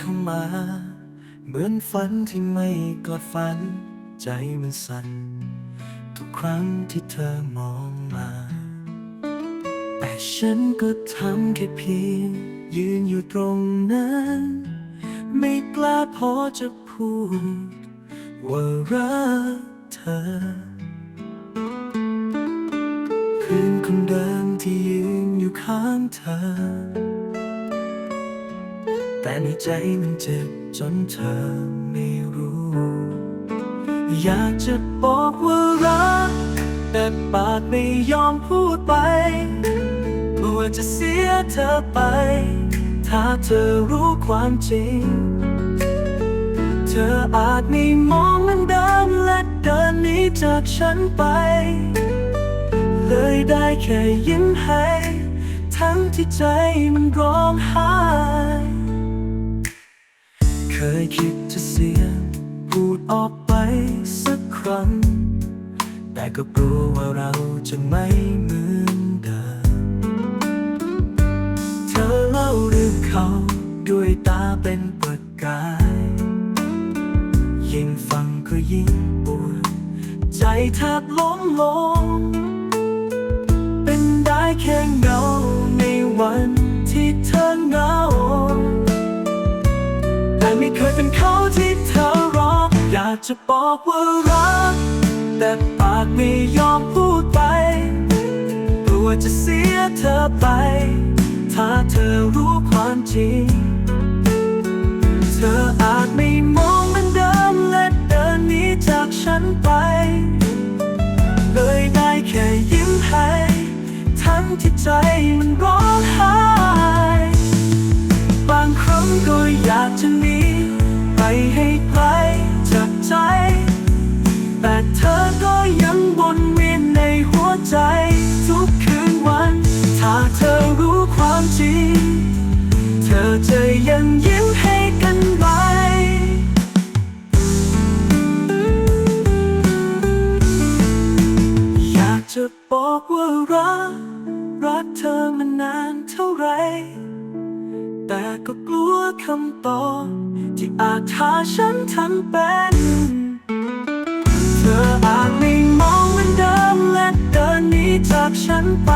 เข้ามา เหมือนฝันที่ไม่กอดฝัน ใจมันสั่น ทุกครั้งที่เธอมองมา แต่ฉันก็ทำแค่เพียง ยืนอยู่ตรงนั้น ไม่กล้าพอจะพูด ว่ารักเธอเพื่อนคนเดิมที่ยืนอยู่ข้างเธอ แต่ในใจมันเจ็บจนเธอไม่รู้ อยากจะบอกว่ารัก แต่ปากไม่ยอมพูดไปกลัวจะเสียเธอไป ถ้าเธอรู้ความจริง เธออาจไม่มองเหมันเดิมและเดินหนีจากฉันไป เลยได้แค่ยิ้มให้ ทั้งที่ใจมันร้องไห้ ยคิดจะเสียงพูดออกไปสักครั้ง แต่ก็กลัวว่าเราจะไม่เหมือนเดิม เธอเล่าเรื่องเขาด้วยตาเป็นประกาย ยิ่งฟังก็ยิ่งปวด ใจแทบล้มลง เป็นได้แค่เงาในวันากจะบอกว่ารัก แต่ปากไม่ยอมพูดไป กลัวจะเสียเธอไป ถ้าเธอรู้ความจริง เธออาจไม่มองเหมือนเดิมและเดินหนีจากฉันไป เลยได้แค่ยิ้มให้ทั้งที่ใจมันร้องไห้บางครั้งก็อยากจะหนีไปให้ไกล ใจ แต่เธอก็ยังวนเวียนในหัวใจ ทุกคืนวัน ถ้าเธอรู้ความจริง เธอจะยังยิ้มให้กันไหมอยากจะบอกว่ารัก คำตอบที่อาจทาฉันทำเป็น เธออาจไม่มองเหมือนเดิมและเดินหนีจากฉันไป